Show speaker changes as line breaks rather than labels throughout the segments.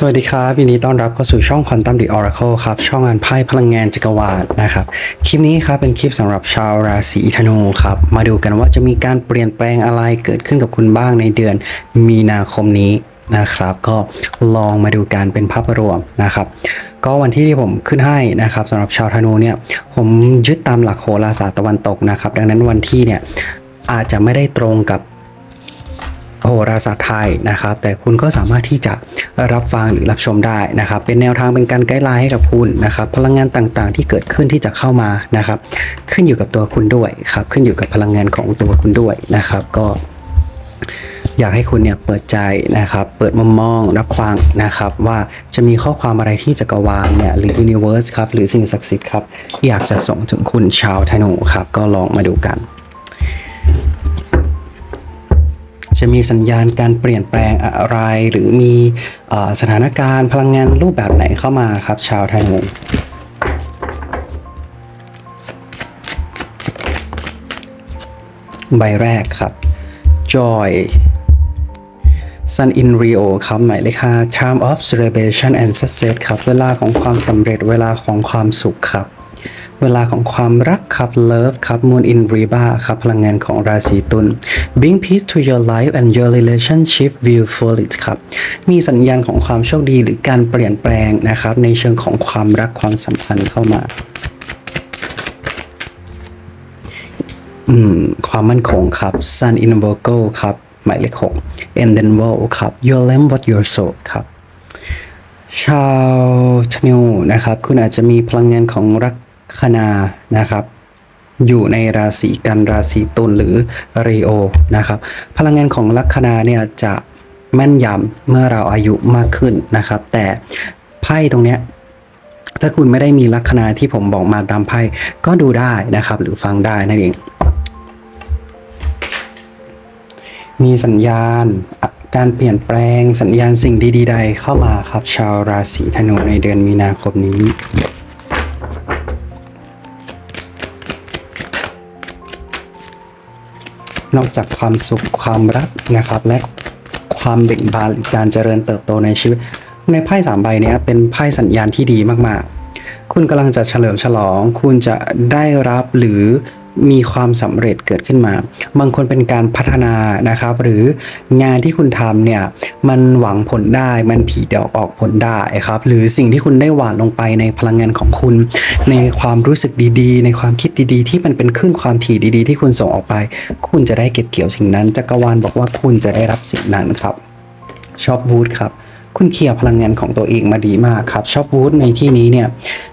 สวัสดีครับยินดีต้อนรับเข้าสู่ช่อง Quantum the Oracle ครับ ช่องงานไพ่พลังงานจักรวาลนะครับ คลิปนี้ครับเป็นคลิปสำหรับชาวราศีธนูครับ มาดูกันว่าจะมีการเปลี่ยนแปลงอะไรเกิดขึ้นกับคุณบ้างในเดือนมีนาคมนี้นะครับ ก็ลองมาดูการเป็นภาพรวมนะครับ ก็วันที่ที่ผมขึ้นให้นะครับสำหรับชาวธนูเนี่ย ผมยึดตามหลักโหราศาสตร์ตะวันตกนะครับ ดังนั้นวันที่เนี่ยอาจจะไม่ได้ตรงกับ โหราศาสตร์ไทยนะครับ แต่คุณก็สามารถที่จะรับฟังหรือรับชมได้นะครับ เป็นแนวทางเป็นการไกด์ไลน์ให้กับคุณนะครับ พลังงานต่างๆ ที่เกิดขึ้นที่จะเข้ามานะครับ ขึ้นอยู่กับตัวคุณด้วยครับ ขึ้นอยู่กับพลังงานของตัวคุณด้วยนะครับ ก็อยากให้คุณเนี่ยเปิดใจนะครับ เปิดมุมมองรับฟังนะครับ ว่าจะมีข้อความอะไรที่จักรวาลเนี่ยหรือ universe ครับหรือสิ่งศักดิ์สิทธิ์ครับอยากจะส่งถึงคุณชาวธนูครับ ก็ลองมาดูกัน จะมีสัญญาณการเปลี่ยนแปลงอะไร หรือมีอสถานการณ์พลังงานรูปแบบไหนเข้ามาครับ ชาวไทยมุใบแรกครับ Joy Sun in Rio ครับหมายเลขห้า Time of Celebration and Success ครับ เวลาของความสำเร็จเวลาของความสุขครับ เวลาของความรักครับ Love ครับ Moon in Riba ครับ พลังงานของราศีตุล Bring peace to your life and your relationship will f o l l it ครับ มีสัญญาณของความโชคดีหรือการเปลี่ยนแปลงนะครับ ในเชิงของความรักความสัมพันธ์เข้ามาอืมความมั่นคงครับ Sun in Virgo ครับ หมายเลขหก and then w o l ครับ your lamb what your soul ครับ ชาวธนูนะครับ คุณอาจจะมีพลังงานของลัก คนานะครับ อยู่ในราศีกันราศีตุลหรือรีโอนะครับพลังงานของลัคนาเนี่ยจะแม่นยำเมื่อเราอายุมากขึ้นนะครับ แต่ไพ่ตรงเนี้ยถ้าคุณไม่ได้มีลัคนาที่ผมบอกมาตามไพ่ก็ดูได้นะครับ หรือฟังได้นั่นเอง มีสัญญาณการเปลี่ยนแปลงสัญญาณสิ่งดีๆใดเข้ามาครับ ชาวราศีธนูในเดือนมีนาคมนี้ นอกจากความสุขความรักนะครับ และความเบ่งบานการเจริญเติบโตในชีวิต ในไพ่สามใบเนี้ยเป็นไพ่สัญญาณที่ดีมากๆ คุณกำลังจะเฉลิมฉลอง คุณจะได้รับหรือ มีความสำเร็จเกิดขึ้นมา บางคนเป็นการพัฒนานะครับ หรืองานที่คุณทำเนี่ยมันหวังผลได้มันผีดอกออกผลได้ครับ หรือสิ่งที่คุณได้หวานลงไปในพลังงานของคุณ ในความรู้สึกดีๆ ในความคิดดีๆ ที่มันเป็นคลื่นความถี่ดีๆ ที่คุณส่งออกไป คุณจะได้เก็บเกี่ยวสิ่งนั้นจักรวาลบอกว่าคุณจะได้รับสิ่งนั้นครับชอบวูดครับ คุณเคลียร์พลังงานของตัวเองมาดีมากครับชอบวูดในที่นี้เนี่ย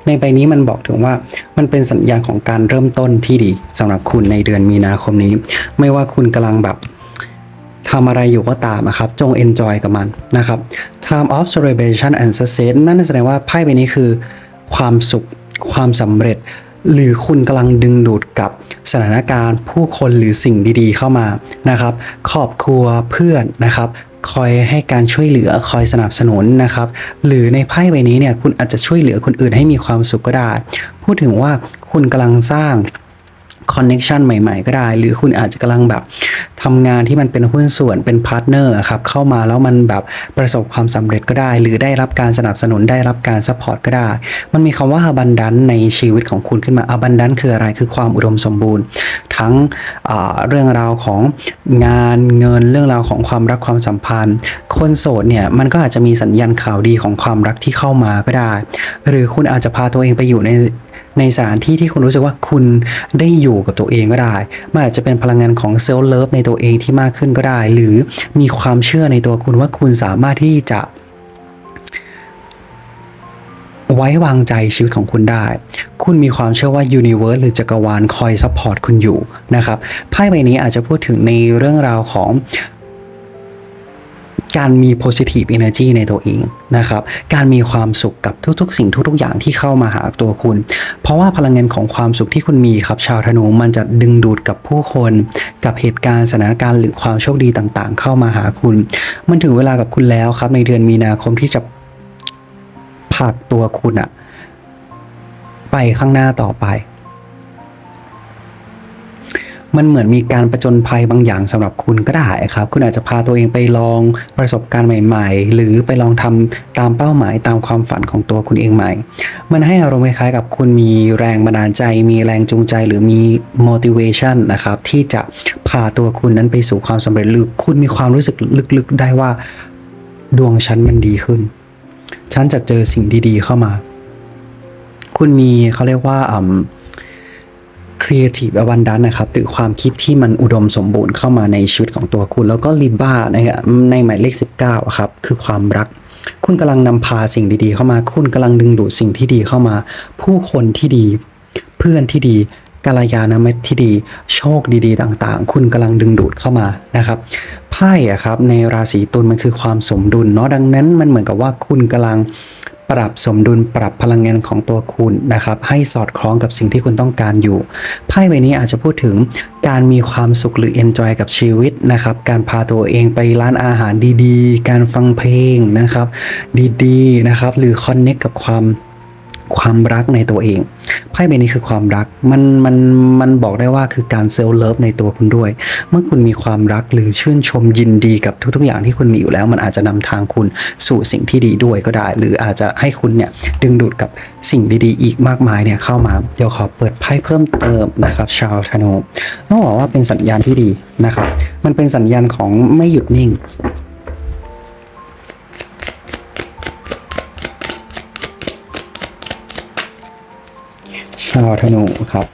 ในใบนี้มันบอกถึงว่ามันเป็นสัญญาณของการเริ่มต้นที่ดีสำหรับคุณในเดือนมีนาคมนี้ ไม่ว่าคุณกำลังแบบทำอะไรอยู่ก็ตามนะครับ จง enjoy กับมันนะครับ time of celebration and success นั่นแสดงว่าไพ่ใบนี้คือ ความสุขความสำเร็จ หรือคุณกำลังดึงดูดกับสถานการณ์ผู้คนหรือสิ่งดีๆเข้ามานะครับครอบครัวเพื่อนนะครับ คอยให้การช่วยเหลือคอยสนับสนุนนะครับ หรือในไพ่ใบนี้เนี่ยคุณอาจจะช่วยเหลือคนอื่นให้มีความสุขก็ได้ พูดถึงว่าคุณกำลังสร้างคอนเน็ชันใหม่ๆ ก็ได้ หรือคุณอาจจะกำลังแบบ ทำงานที่มันเป็นหุ้นส่วนเป็นพาร์ทเนอร์ครับเข้ามาแล้วมันแบบประสบความสำเร็จก็ได้ หรือได้รับการสนับสนุนได้รับการซัพพอร์ตก็ได้ มันมีคำว่า abundance ในชีวิตของคุณขึ้นมา abundance คืออะไรคือความอุดมสมบูรณ์ ทั้งเรื่องราวของงานเงินเรื่องราวของความรักความสัมพันธ์ คนโสดเนี่ยมันก็อาจจะมีสัญญาณข่าวดีของความรักที่เข้ามาก็ได้ หรือคุณอาจจะพาตัวเองไปอยู่ใน ในสถานที่ที่คุณรู้สึกว่าคุณได้อยู่กับตัวเองก็ได้ มันอาจจะเป็นพลังงานของเซลล์เลิฟในตัวเองที่มากขึ้นก็ได้ หรือมีความเชื่อในตัวคุณว่าคุณสามารถที่จะไว้วางใจชีวิตของคุณได้ คุณมีความเชื่อว่า Universe หรือจักรวาลคอยซัพพอร์ตคุณอยู่นะครับ ไพ่ใบนี้อาจจะพูดถึงในเรื่องราวของ การมี positive energy ในตัวเองนะครับ การมีความสุขกับทุกๆ สิ่งทุกๆ อย่างที่เข้ามาหาตัวคุณ เพราะว่าพลังงานของความสุขที่คุณมีครับ ชาวธนูมันจะดึงดูดกับผู้คน กับเหตุการณ์สถานการณ์หรือความโชคดีต่างๆ เข้ามาหาคุณ มันถึงเวลากับคุณแล้วครับ ในเดือนมีนาคมที่จะผลักตัวคุณอะไปข้างหน้าต่อไป มันเหมือนมีการประจนภัยบางอย่างสำหรับคุณก็ได้ครับ คุณอาจจะพาตัวเองไปลองประสบการณ์ใหม่ ๆ หรือไปลองทำตามเป้าหมายตามความฝันของตัวคุณเองใหม่ มันให้อารมณ์คล้ายๆกับคุณมีแรงบันดาลใจ มีแรงจูงใจหรือมี motivation นะครับที่จะพาตัวคุณนั้นไปสู่ความสำเร็จหรือคุณมีความรู้สึกลึกๆ ได้ว่าดวงฉันมันดีขึ้น ฉันจะเจอสิ่งดีๆ เข้ามา คุณมีเขาเรียกว่าอืม Creative Abundance นะครับหรือความคิดที่มันอุดมสมบูรณ์เข้ามาในชีวิตของตัวคุณ แล้วก็ลิบ้านะครับในหมายเลข 19อะครับคือความรัก คุณกำลังนำพาสิ่งดีๆ เข้ามา คุณกำลังดึงดูดสิ่งที่ดีเข้ามา ผู้คนที่ดี เพื่อนที่ดีกัลยาณมิตรที่ดี โชคดีๆ ต่างๆ คุณกำลังดึงดูดเข้ามานะครับไพ่อะครับในราศีตุลมันคือความสมดุลเนาะดังนั้นมันเหมือนกับว่าคุณกำลัง ปรับสมดุลปรับพลังงานของตัวคุณนะครับให้สอดคล้องกับสิ่งที่คุณต้องการอยู่ไพ่ใบนี้อาจจะพูดถึงการมีความสุขหรือ enjoy กับชีวิตนะครับการพาตัวเองไปร้านอาหารดีๆ การฟังเพลงนะครับ ดีๆนะครับหรือ connect กับความ ความรักในตัวเองไพ่ใบนี้คือความรักมันมันมันบอกได้ว่าคือการเซลล์เลิฟในตัวคุณด้วย เมื่อคุณมีความรักหรือชื่นชมยินดีกับทุกๆอย่างที่คุณมีอยู่แล้ว มันอาจจะนำทางคุณสู่สิ่งที่ดีด้วยก็ได้ หรืออาจจะให้คุณเนี่ยดึงดูดกับสิ่งดีๆ อีกมากมายเนี่ยเข้ามาเดี๋ยวขอเปิดไพ่เพิ่มเติมนะครับ ชาวธนูต้องบอกว่าเป็นสัญญาณที่ดีนะครับ มันเป็นสัญญาณของไม่หยุดนิ่ง ชาวธนูครับ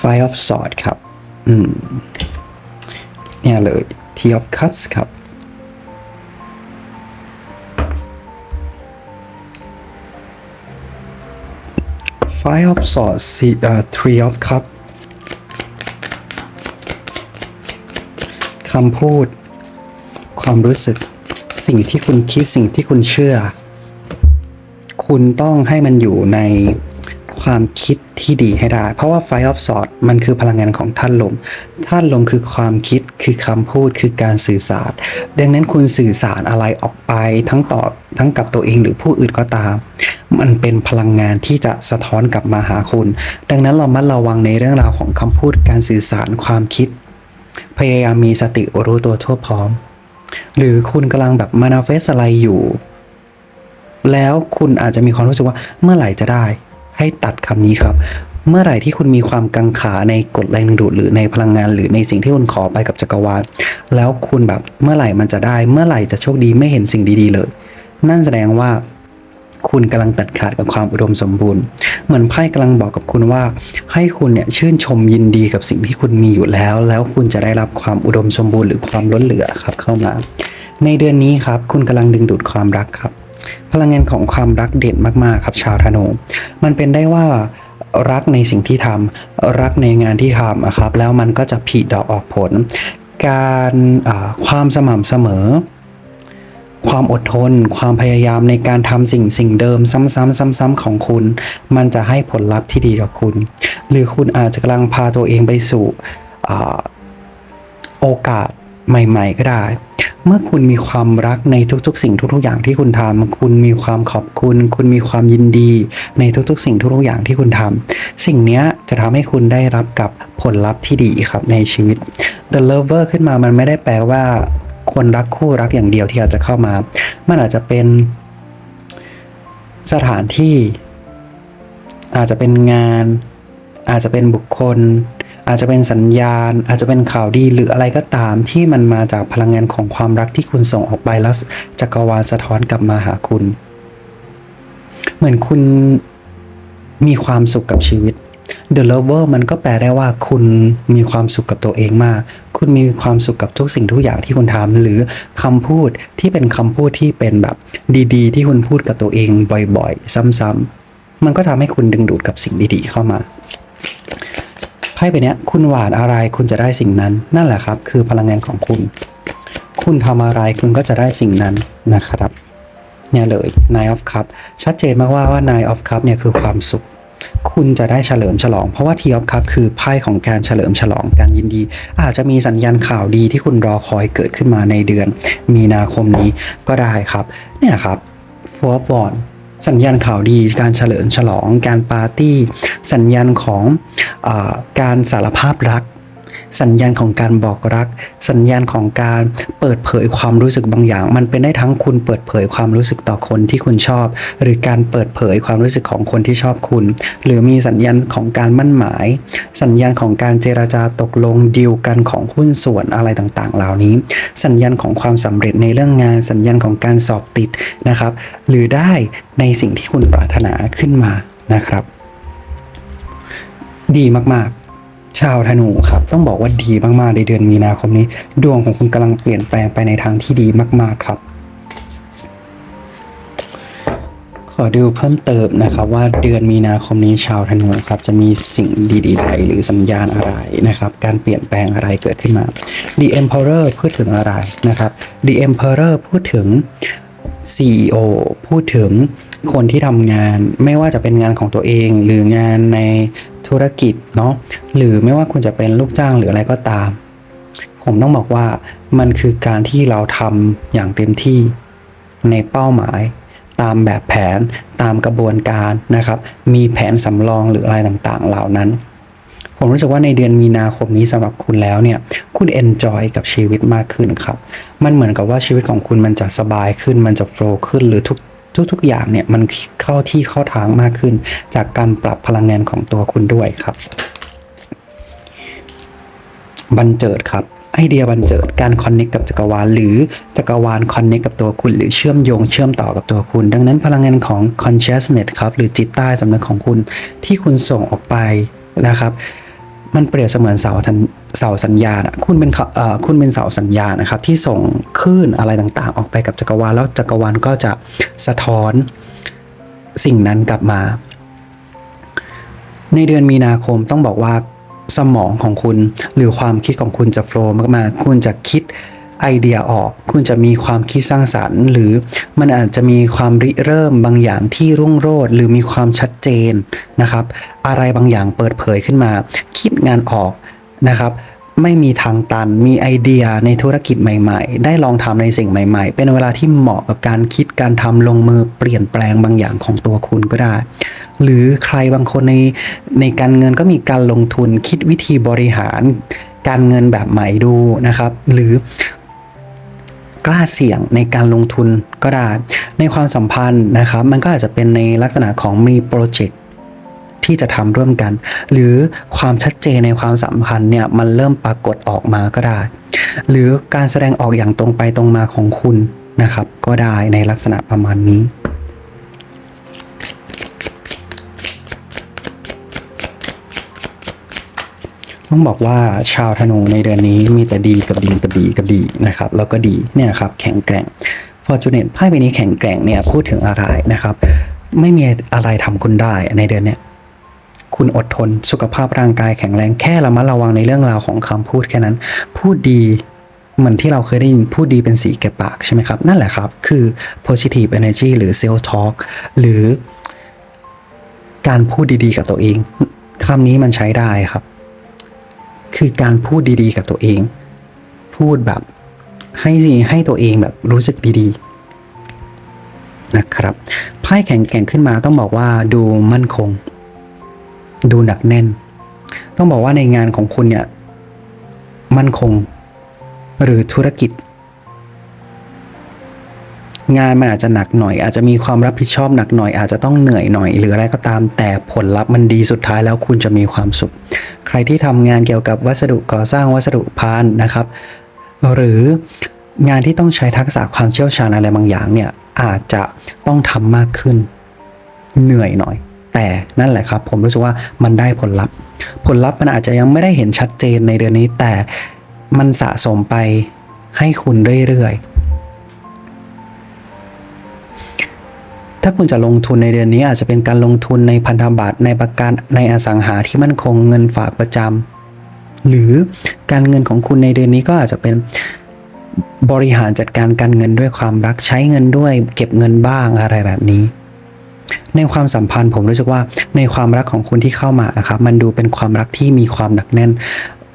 Five of Swords ครับ อืม เนี่ยเลย Tea of Cups ครับ Five of Swords See- เอ่อ Three of Cups คำพูด ความรู้สึก สิ่งที่คุณคิด สิ่งที่คุณเชื่อ คุณต้องให้มันอยู่ในความคิดที่ดีให้ได้ เพราะว่า Five of Swords มันคือพลังงานของท่านลม ท่านลมคือความคิดคือคำพูดคือการสื่อสาร ดังนั้นคุณสื่อสารอะไรออกไปทั้งต่อทั้งกับตัวเองหรือผู้อื่นก็ตาม มันเป็นพลังงานที่จะสะท้อนกลับมาหาคุณ ดังนั้นเรามัดระวังในเรื่องราวของคำพูดการสื่อสารความคิด พยายามมีสติรู้ตัวทั่วพร้อม หรือคุณกำลังแบบมานาเฟสอะไรอยู่ แล้วคุณอาจจะมีความรู้สึกว่าเมื่อไหร่จะได้ ให้ตัดคำนี้ครับ เมื่อไหร่ที่คุณมีความกังขาในกฎแรงดึงดูดหรือในพลังงาน หรือในสิ่งที่คุณขอไปกับจักรวาล แล้วคุณแบบเมื่อไหร่มันจะได้ เมื่อไหร่จะโชคดีไม่เห็นสิ่งดีๆเลย นั่นแสดงว่าคุณกำลังตัดขาดกับความอุดมสมบูรณ์ เหมือนไพ่กำลังบอกกับคุณว่า ให้คุณเนี่ยชื่นชมยินดีกับสิ่งที่คุณมีอยู่แล้ว แล้วคุณจะได้รับความอุดมสมบูรณ์หรือความล้นเหลือครับเข้ามา ในเดือนนี้ครับ คุณกำลังดึงดูดความรักครับ พลังงานของความรักเด่นมากๆครับชาวธนู มันเป็นได้ว่ารักในสิ่งที่ทำรักในงานที่ทำอะครับ แล้วมันก็จะผลิดอกออกผล การความสม่ำเสมอ ความอดทน ความพยายามในการทำสิ่งสิ่งเดิมซ้ำๆซ้ำๆของคุณ มันจะให้ผลลัพธ์ที่ดีกับคุณ หรือคุณอาจจะกำลังพาตัวเองไปสู่อโอกาส ใหม่ ๆ ก็ได้ เมื่อคุณมีความรักในทุกๆ สิ่งทุก ๆ อย่างที่คุณทำคุณมีความขอบคุณ คุณมีความยินดีในทุกๆ สิ่งทุกๆอย่างที่คุณทำสิ่งนี้จะทำให้คุณได้รับกับผลลัพธ์ที่ดีครับในชีวิต The Lover ขึ้นมามันไม่ได้แปลว่า คนรักคู่รักอย่างเดียวที่อาจจะเข้ามา มันอาจจะเป็นสถานที่อาจจะเป็นงาน อาจจะเป็นบุคคล อาจจะเป็นสัญญาณ อาจจะเป็นข่าวดีหรืออะไรก็ตามที่มันมาจากพลังงานของความรักที่คุณส่งออกไปแล้วจักรวาลสะท้อนกลับมาหาคุณ เหมือนคุณมีความสุขกับชีวิต The Lover มันก็แปลได้ว่าคุณมีความสุขกับตัวเองมาก คุณมีความสุขกับทุกสิ่งทุกอย่างที่คุณทำหรือคำพูดที่เป็นคำพูดที่เป็นแบบดีๆ ที่คุณพูดกับตัวเองบ่อยๆ ซ้ำๆมันก็ทำให้คุณดึงดูดกับสิ่งดีๆเข้ามา พ่ใบเนี้ยคุณหวานอะไรคุณจะได้สิ่งนั้น นั่นแหละครับ คือพลังงานของคุณ คุณทำอะไรคุณก็จะได้สิ่งนั้นนะครับ เนี่ยเลย Nine of Cup ชัดเจนมากว่าว่า Nine of Cup เนี่ยคือความสุข คุณจะได้เฉลิมฉลอง เพราะว่า Tea of Cup คือไพ่ของการเฉลิมฉลองการยินดี อาจจะมีสัญญาณข่าวดีที่คุณรอคอยเกิดขึ้นมาในเดือน มีนาคมนี้ก็ได้ครับ เนี่ยครับ Four of Wands สัญญาณข่าวดี การเฉลิมฉลอง การปาร์ตี้ สัญญาณของอการสารภาพรัก สัญญาณของการบอกรัก สัญญาณของการเปิดเผยความรู้สึกบางอย่าง มันเป็นได้ทั้งคุณเปิดเผยความรู้สึกต่อคนที่คุณชอบ หรือการเปิดเผยความรู้สึกของคนที่ชอบคุณ หรือมีสัญญาณของการมั่นหมาย สัญญาณของการเจราจาตกลงดีลกันของหุ้นส่วนอะไรต่างๆ เหล่านี้ สัญญาณของความสำเร็จในเรื่องงาน สัญญาณของการสอบติดนะครับ หรือได้ในสิ่งที่คุณปรารถนาขึ้นมานะครับ ดีมากๆ ชาวธนูครับต้องบอกว่าดีมากๆในเดือนมีนาคมนี้ ดวงของคุณกำลังเปลี่ยนแปลงไปในทางที่ดีมากๆครับ ขอดูเพิ่มเติมนะครับ ว่าเดือนมีนาคมนี้ชาวธนูครับ จะมีสิ่งดีๆใดหรือสัญญาณอะไรนะครับ การเปลี่ยนแปลงอะไรเกิดขึ้นมา The Emperor พูดถึงอะไรนะครับ The Emperor พูดถึง CEO พูดถึงคนที่ทำงานไม่ว่าจะเป็นงานของตัวเองหรืองานใน ธุรกิจเนาะหรือไม่ว่าคุณจะเป็นลูกจ้างหรืออะไรก็ตาม ผมต้องบอกว่ามันคือการที่เราทำอย่างเต็มที่ในเป้าหมาย ตามแบบแผนตามกระบวนการนะครับ มีแผนสำรองหรืออะไรต่างๆ เหล่านั้น ผมรู้สึกว่าในเดือนมีนาคมนี้สำหรับคุณแล้วเนี่ย คุณเอนจอยกับชีวิตมากขึ้นครับ มันเหมือนกับว่าชีวิตของคุณมันจะสบายขึ้นมันจะโฟล์ขึ้นหรือทุก ทุกๆอย่างเนี่ยมันเข้าที่เข้าทางมากขึ้น จากการปรับพลังงานของตัวคุณด้วยครับ บันเจิดครับไอเดียบันเจิดการคอนเน c t กับจักรวาลหรือจักรวาลคอนเน c t กับตัวคุณ หรือเชื่อมโยงเชื่อมต่อกับตัวคุณ ดังนั้นพลังงานของ consciousness ครับหรือจิตใต้สำนึกของคุณที่คุณส่งออกไปนะครับ มันเปรียบเสมือนเสาทัน เสาสัญญาณคุณเป็นคุณเป็นเสาสัญญาณนะครับ ที่ส่งคลื่นอะไรต่างๆ ออกไปกับจักรวาลแล้วจักรวาลก็จะสะท้อนสิ่งนั้นกลับมา ในเดือนมีนาคมต้องบอกว่าสมองของคุณหรือความคิดของคุณจะโฟล์มากๆ คุณจะคิดไอเดียออก คุณจะมีความคิดสร้างสรรค์ หรือมันอาจจะมีความริเริ่มบางอย่างที่รุ่งโรจน์หรือมีความชัดเจนนะครับ อะไรบางอย่างเปิดเผยขึ้นมา คิดงานออก นะครับไม่มีทางตัน มีไอเดียในธุรกิจใหม่ ๆ ได้ลองทำในสิ่งใหม่ ๆ เป็นเวลาที่เหมาะกับการคิดการทำลงมือเปลี่ยนแปลงบางอย่างของตัวคุณก็ได้ หรือใครบางคนในในการเงินก็มีการลงทุนคิดวิธีบริหารการเงินแบบใหม่ดูนะครับ หรือกล้าเสี่ยงในการลงทุนก็ได้ ในความสัมพันธ์นะครับ มันก็อาจจะเป็นในลักษณะของมีโปรเจกต์ ที่จะทำร่วมกัน หรือความชัดเจนในความสัมพันธ์เนี่ยมันเริ่มปรากฏออกมาก็ได้ หรือการแสดงออกอย่างตรงไปตรงมาของคุณนะครับ ก็ได้ในลักษณะประมาณนี้ต้องบอกว่าชาวธนูในเดือนนี้มีแต่ดีกับดีกับดีกับดีนะครับ แล้วก็ดีเนี่ยครับแข็งแกร่ง Fortunate ไพ่ใบนี้แข็งแกร่งเนี่ยพูดถึงอะไรนะครับ ไม่มีอะไรทำคุณได้ในเดือนเนี้ย คุณอดทน สุขภาพร่างกายแข็งแรงแค่ระมัดระวังในเรื่องราวของคำพูดแค่นั้น พูดดีเหมือนที่เราเคยได้ยินพูดดีเป็นสีแก่ปากใช่ไหมครับ นั่นแหละครับ คือ positive energy หรือ self talk หรือ การพูดดีๆ กับตัวเองคำนี้มันใช้ได้ครับ คือการพูดดีๆ กับตัวเอง พูดแบบให้สิให้ตัวเองแบบรู้สึกดีๆ นะครับไพ่แข็งแกร่งขึ้นมาต้องบอกว่าดูมั่นคง ดูหนักแน่น ต้องบอกว่าในงานของคุณเนี่ย มั่นคง หรือธุรกิจ งานมันอาจจะหนักหน่อย อาจจะมีความรับผิดชอบหนักหน่อย อาจจะต้องเหนื่อยหน่อย หรืออะไรก็ตามแต่ผลลัพธ์มันดีสุดท้ายแล้วคุณจะมีความสุข ใครที่ทำงานเกี่ยวกับวัสดุก่อสร้างวัสดุพานนะครับ หรืองานที่ต้องใช้ทักษะความเชี่ยวชาญอะไรบางอย่างเนี่ยอาจจะต้องทำมากขึ้น เหนื่อยหน่อย แต่นั่นแหละครับ ผมรู้สึกว่ามันได้ผลลัพธ์ ผลลัพธ์มันอาจจะยังไม่ได้เห็นชัดเจนในเดือนนี้ แต่มันสะสมไปให้คุณเรื่อยๆ ถ้าคุณจะลงทุนในเดือนนี้อาจจะเป็นการลงทุนในพันธบัตรในประกันในอสังหาที่มั่นคงเงินฝากประจำหรือการเงินของคุณในเดือนนี้ก็อาจจะเป็นบริหารจัดการการเงินด้วยความรักใช้เงินด้วย เก็บเงินบ้างอะไรแบบนี้ ในความสัมพันธ์ผมรู้สึกว่าในความรักของคุณที่เข้ามานะครับมันดูเป็นความรักที่มีความหนักแน่น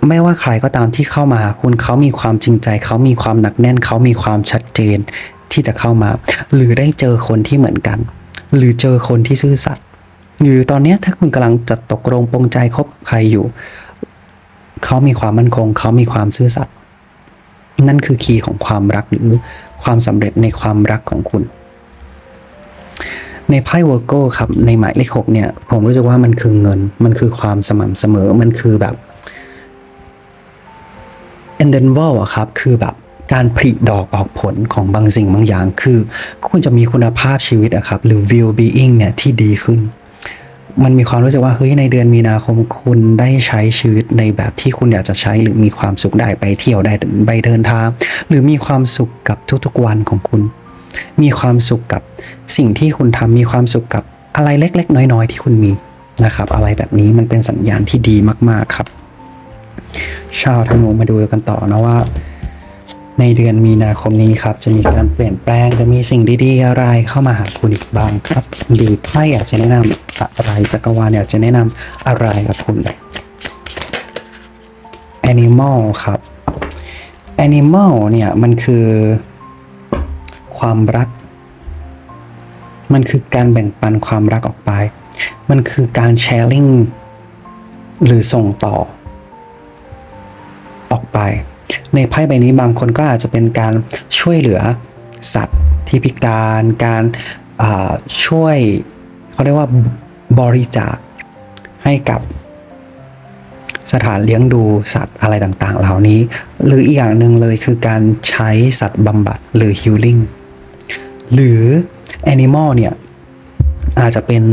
ไม่ว่าใครก็ตามที่เข้ามาคุณเขามีความจริงใจ เขามีความหนักแน่น เขามีความชัดเจนที่จะเข้ามา หรือได้เจอคนที่เหมือนกัน หรือเจอคนที่ซื่อสัตย์หรือตอนนี้ถ้าคุณกำลังจะตกลงปรงใจคบใครอยู่ เขามีความมั่นคง เขามีความซื่อสัตย์นั่นคือคีย์ของความรักหรือความสำเร็จในความรักของคุณ ในไพ่วอร์โก้ครับในหมายเลขหกเนี่ยผมรู้สึกว่ามันคือเงิน มันคือความสม่ำเสมอมันคือแบบ e n d e n v a l อะครับคือแบบการผลิดอกออกผลของบางสิ่งบางอย่าง คือคุณจะมีคุณภาพชีวิตอะครับหรือ well being เนี่ยที่ดีขึ้น มันมีความรู้สึกว่าเฮ้ยในเดือนมีนาคมคุณได้ใช้ชีวิตในแบบที่คุณอยากจะใช้หรือมีความสุขได้ไปเที่ยวได้ไปเดินทางหรือมีความสุขกับทุกๆวันของคุณ มีความสุขกับสิ่งที่คุณทำมีความสุขกับอะไรเล็ก ๆ น้อย ๆ ที่คุณมีนะครับ อะไรแบบนี้มันเป็นสัญญาณที่ดีมาก ๆครับ ชาวธนูมาดูกันต่อนะว่า ในเดือนมีนาคมนี้ครับ จะมีการเปลี่ยนแปลงจะมีสิ่งดีๆอะไรเข้ามาหาคุณอีกบ้างครับหรือไพ่อยากจะแนะนำอะไรจักรวาลอยากจะแนะนำอะไรกับคุณ Animal ครับ Animal เนี่ยมันคือ ความรัก มันคือการแบ่งปันความรักออกไป มันคือการแชร์ลิงหรือส่งต่อ ออกไป ในไพ่ใบนี้บางคนก็อาจจะเป็นการช่วยเหลือสัตว์ที่พิการ การช่วยเขาเรียกว่าบริจาคให้กับสถานเลี้ยงดูสัตว์อะไรต่างๆ เหล่านี้ หรืออีกอย่างหนึ่งเลยคือการใช้สัตว์บำบัดหรือ healing หรือ Animal เนี่ยอาจจะเป็น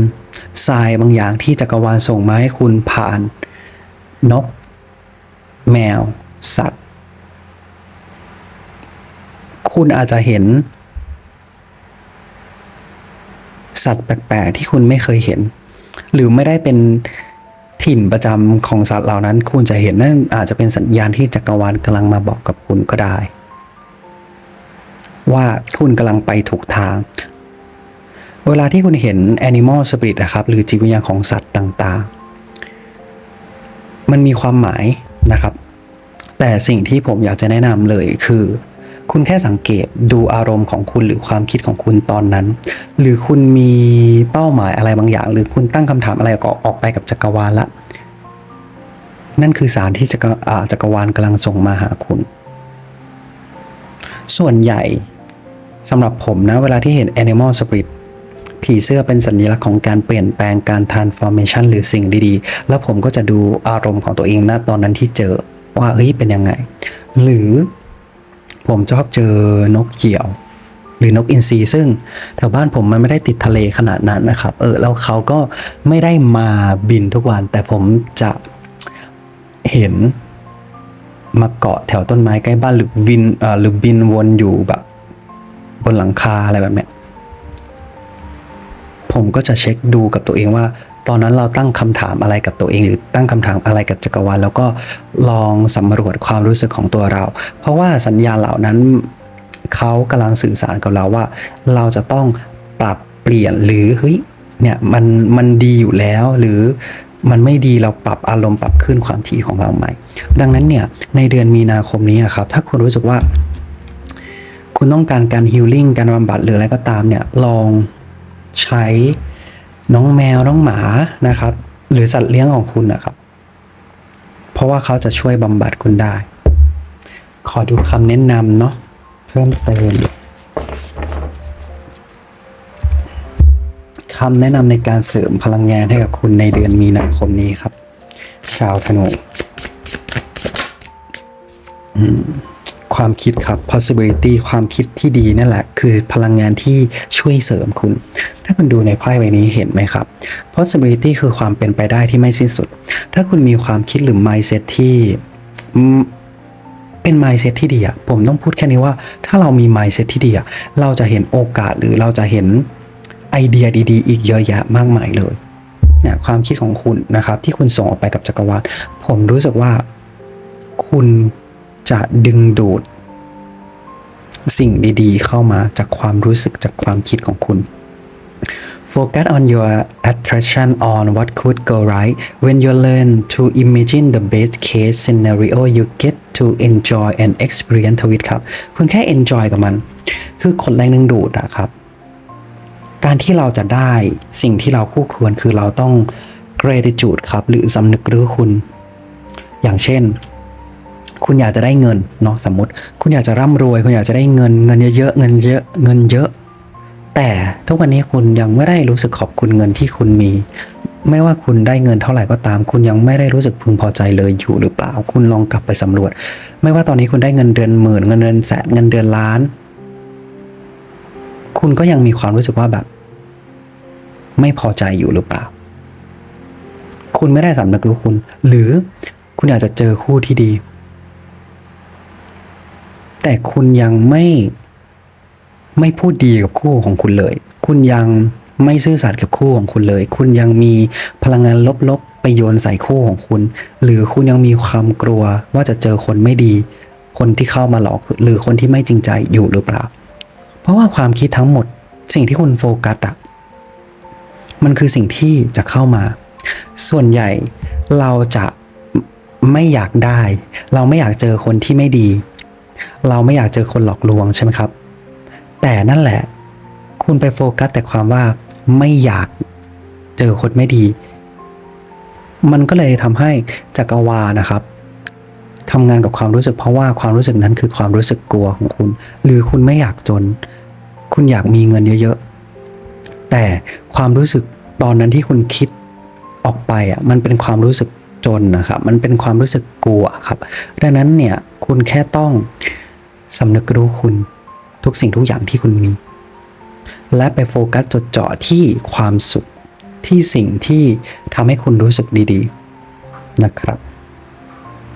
ทรายบางอย่างที่จักรวาลส่งมาให้คุณผ่านนก แมว สัตว์ คุณอาจจะเห็น สัตว์แปลกๆที่คุณไม่เคยเห็น หรือไม่ได้เป็นถิ่นประจำของสัตว์เหล่านั้น คุณจะเห็นนั่นอาจจะเป็นสัญญาณที่จักรวาลกำลังมาบอกกับคุณก็ได้ ว่าคุณกำลังไปถูกทาง เวลาที่คุณเห็น Animal Spirit นะครับ หรือจิตวิญญาณของสัตว์ต่างๆ มันมีความหมายนะครับ แต่สิ่งที่ผมอยากจะแนะนำเลยคือ คุณแค่สังเกตดูอารมณ์ของคุณหรือความคิดของคุณตอนนั้น หรือคุณมีเป้าหมายอะไรบางอย่าง หรือคุณตั้งคำถามอะไรก็ออกไปกับจักรวาลละนั่นคือสารที่จักรจักรวาลกำลังส่งมาหาคุณ ส่วนใหญ่ สำหรับผมนะเวลาที่เห็น Animal Spirit ผีเสื้อเป็นสัญลักษณ์ของการเปลี่ยนแปลงการ transformation หรือสิ่งดีๆ แล้วผมก็จะดูอารมณ์ของตัวเองนะตอนนั้นที่เจอว่าเฮ้ยเป็นยังไง หรือผมชอบเจอนกเหยี่ยว หรือนกอินทรีซึ่งแถวบ้านผมมันไม่ได้ติดทะเลขนาดนั้นนะครับ เออแล้วเขาก็ไม่ได้มาบินทุกวัน แต่ผมจะเห็นมาเกาะแถวต้นไม้ใกล้บ้านหรือวินเอ่อหรือบินวนอยู่แบบ บนหลังคาอะไรแบบเนี้ยผมก็จะเช็คดูกับตัวเองว่า ตอนนั้นเราตั้งคำถามอะไรกับตัวเอง หรือตั้งคำถามอะไรกับจักรวาลแล้วก็ลองสำรวจความรู้สึกของตัวเรา เพราะว่าสัญญาเหล่านั้นเขากำลังสื่อสารกับเราว่า เราจะต้องปรับเปลี่ยนหรือเฮ้ยเนี่ยมันมันดีอยู่แล้วหรือมันไม่ดีเราปรับอารมณ์ปรับขึ้นความถี่ของเราใหม่ ดังนั้นเนี่ยในเดือนมีนาคมนี้ครับถ้าคุณรู้สึกว่า คุณต้องการการฮิลลิ่งการบำบัดหรืออะไรก็ตามเนี่ยลองใช้น้องแมวน้องหมานะครับ หรือสัตว์เลี้ยงของคุณนะครับ เพราะว่าเขาจะช่วยบำบัดคุณได้ ขอดูคำแนะนำเนาะเพิ่มเติมคำแนะนำในการเสริมพลังงานให้กับคุณในเดือนมีนาคมนี้ครับ ชาวธนู ความคิดครับ possibility ความคิดที่ดีนั่นแหละ คือพลังงานที่ช่วยเสริมคุณ ถ้าคุณดูในไพ่ใบนี้เห็นไหมครับ possibility คือความเป็นไปได้ที่ไม่สิ้นสุด ถ้าคุณมีความคิดหรือ mindset ที่เป็น mindset ที่ดีอะผมต้องพูดแค่นี้ว่า ถ้าเรามี mindset ที่ดีอะเราจะเห็นโอกาสหรือเราจะเห็นไอเดียดีๆ อีกเยอะแยะมากมายเลยเนี่ยความคิดของคุณนะครับ ที่คุณส่งออกไปกับจักรวาลผมรู้สึกว่าคุณ จะดึงดูด สิ่งดีๆ เข้ามาจากความรู้สึกจากความคิดของคุณ Focus on your attraction on what could go right when you learn to imagine the best case scenario you get to enjoy and experience with ครับ คุณแค่ enjoy กับมัน คือกดแรงดึงดูดอะครับ การที่เราจะได้สิ่งที่เราคู่ควรคือเราต้อง gratitude ครับ หรือสำนึกรู้คุณ อย่างเช่น คุณอยากจะได้เงินเนาะสมมติ คุณอยากจะร่ำรวย คุณอยากจะได้เงินเงินเยอะๆเงินเยอะเงินเยอะ แต่ทุกวันนี้คุณยังไม่ได้รู้สึกขอบคุณเงินที่คุณมี ไม่ว่าคุณได้เงินเท่าไหร่ก็ตาม คุณยังไม่ได้รู้สึกพึงพอใจเลยอยู่หรือเปล่า คุณลองกลับไปสำรวจ ไม่ว่าตอนนี้คุณได้เงินเดือนหมื่นเงินเดือนแสนเงินเดือนล้าน คุณก็ยังมีความรู้สึกว่าแบบ ไม่พอใจอยู่หรือเปล่า คุณไม่ได้สำนึกรู้คุณ หรือคุณอยากจะเจอคู่ที่ดี แต่คุณยังไม่ไม่พูดดีกับคู่ของคุณเลย คุณยังไม่ซื่อสัตย์กับคู่ของคุณเลย คุณยังมีพลังงานลบๆไปโยนใส่คู่ของคุณ หรือคุณยังมีความกลัวว่าจะเจอคนไม่ดี คนที่เข้ามาหลอกหรือคนที่ไม่จริงใจอยู่หรือเปล่า เพราะว่าความคิดทั้งหมดสิ่งที่คุณโฟกัสอะมันคือสิ่งที่จะเข้ามา ส่วนใหญ่เราจะไม่อยากได้ เราไม่อยากเจอคนที่ไม่ดี เราไม่อยากเจอคนหลอกลวงใช่ไหมครับ แต่นั่นแหละ คุณไปโฟกัสแต่ความว่าไม่อยากเจอคนไม่ดี มันก็เลยทำให้จักรวาลนะครับทำงานกับความรู้สึกเพราะว่าความรู้สึกนั้นคือความรู้สึกกลัวของคุณ หรือคุณไม่อยากจน คุณอยากมีเงินเยอะๆแต่ความรู้สึกตอนนั้นที่คุณคิดออกไปอะมันเป็นความรู้สึก จนนะครับ มันเป็นความรู้สึกกลัวครับ ดังนั้นเนี่ยคุณแค่ต้องสำนึกรู้คุณทุกสิ่งทุกอย่างที่คุณมี และไปโฟกัสจดจ่อที่ความสุขที่สิ่งที่ทำให้คุณรู้สึกดี ๆนะครับ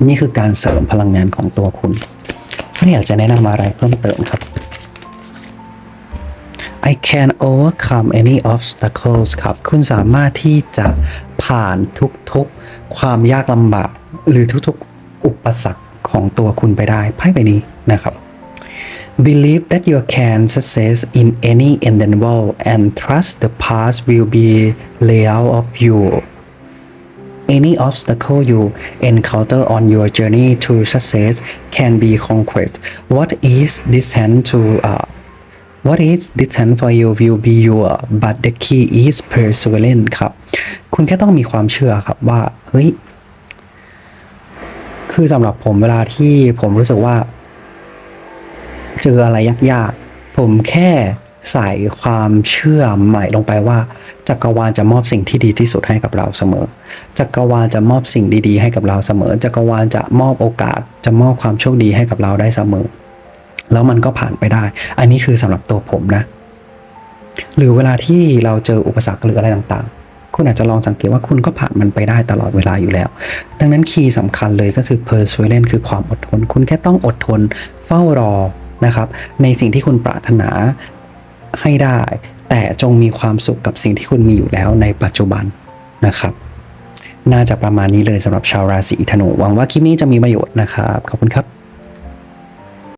นี่คือการเสริมพลังงานของตัวคุณไม่อยากจะแนะนำอะไรเพิ่มเติมครับ I can overcome any obstacles ครับ คุณสามารถที่จะผ่านทุกๆ ความยากลำบากหรือทุกๆอุปสรรคของตัวคุณไปได้ไพ่ใบนี้นะครับ Believe that you can success in any endeavor and trust the path will be layout of you. Any obstacle you encounter on your journey to success can be conquered. What is distant to uh, What is distant for you will be your but the key is perseverance ครับ คุณแค่ต้องมีความเชื่อครับว่า เฮ้ย คือสำหรับผมเวลาที่ผมรู้สึกว่า เจออะไรยากๆ ผมแค่ใส่ความเชื่อใหม่ลงไปว่า จักรวาลจะมอบสิ่งที่ดีที่สุดให้กับเราเสมอ จักรวาลจะมอบสิ่งดีๆ ให้กับเราเสมอ จักรวาลจะมอบโอกาส จะมอบความโชคดีให้กับเราได้เสมอ แล้วมันก็ผ่านไปได้ อันนี้คือสำหรับตัวผมนะ หรือเวลาที่เราเจออุปสรรคหรืออะไรต่างๆ คุณอาจจะลองสังเกตว่าคุณก็ผ่านมันไปได้ตลอดเวลาอยู่แล้ว ดังนั้นคีย์สำคัญเลยก็คือ perseverance คือความอดทน คุณแค่ต้องอดทน เฝ้ารอนะครับ ในสิ่งที่คุณปรารถนาให้ได้ แต่จงมีความสุขกับสิ่งที่คุณมีอยู่แล้วในปัจจุบันนะครับน่าจะประมาณนี้เลยสำหรับชาวราศีธนูหวังว่าคลิปนี้จะมีประโยชน์นะครับ ขอบคุณครับ